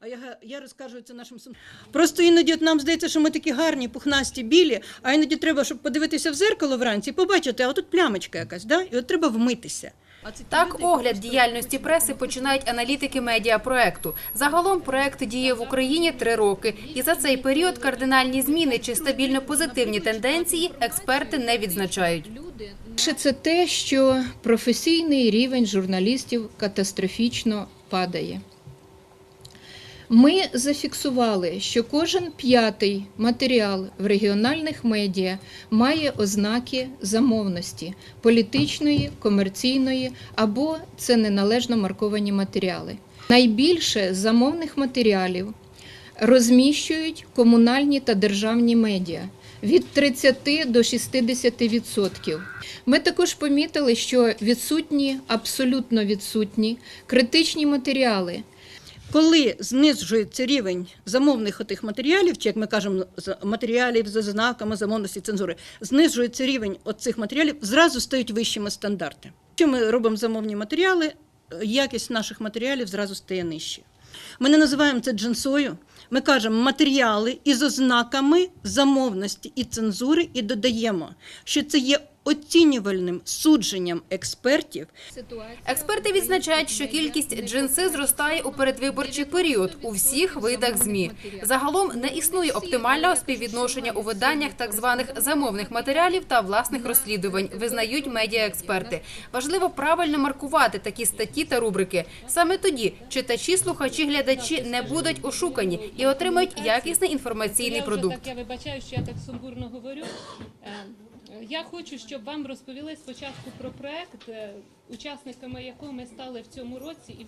А я, я розкажу це нашим сум. Просто іноді от нам здається, що ми такі гарні, пухнасті, білі, а іноді треба, щоб подивитися в зеркало вранці і побачити, а тут плямочка якась, да? і от треба вмитися. А це Так, огляд діяльності преси починають аналітики медіапроекту. Загалом проект діє в Україні три роки, і за цей період кардинальні зміни чи стабільно позитивні тенденції експерти не відзначають. Перше, це те, що професійний рівень журналістів катастрофічно падає. Ми зафіксували, що кожен п'ятий матеріал в регіональних медіа має ознаки замовності політичної, комерційної або це неналежно марковані матеріали. Найбільше замовних матеріалів розміщують комунальні та державні медіа від 30 до 60%. Ми також помітили, що відсутні, абсолютно відсутні критичні матеріали. Коли знижується рівень замовних отих матеріалів, чи як ми кажемо, з- матеріалів за знаками замовності цензури, знижується рівень оцих матеріалів, зразу стають вищими стандарти. Якщо ми робимо замовні матеріали, якість наших матеріалів зразу стає нижче. Ми не називаємо це джинсою. Ми кажемо матеріали із ознаками замовності і цензури, і додаємо, що це є оцінювальним судженням експертів Експерти відзначають, що кількість джинси зростає у передвиборчий період у всіх видах змі. Загалом не існує оптимального співвідношення у виданнях так званих замовних матеріалів та власних розслідувань, визнають медіаексперти. Важливо правильно маркувати такі статті та рубрики. Саме тоді читачі, слухачі, глядачі не будуть ошукані і отримають якісний інформаційний продукт. Я вибачаю, що я так сумбурно говорю. Я хочу, щоб вам розповіли спочатку про проект, е, учасниками якого ми стали в цьому році і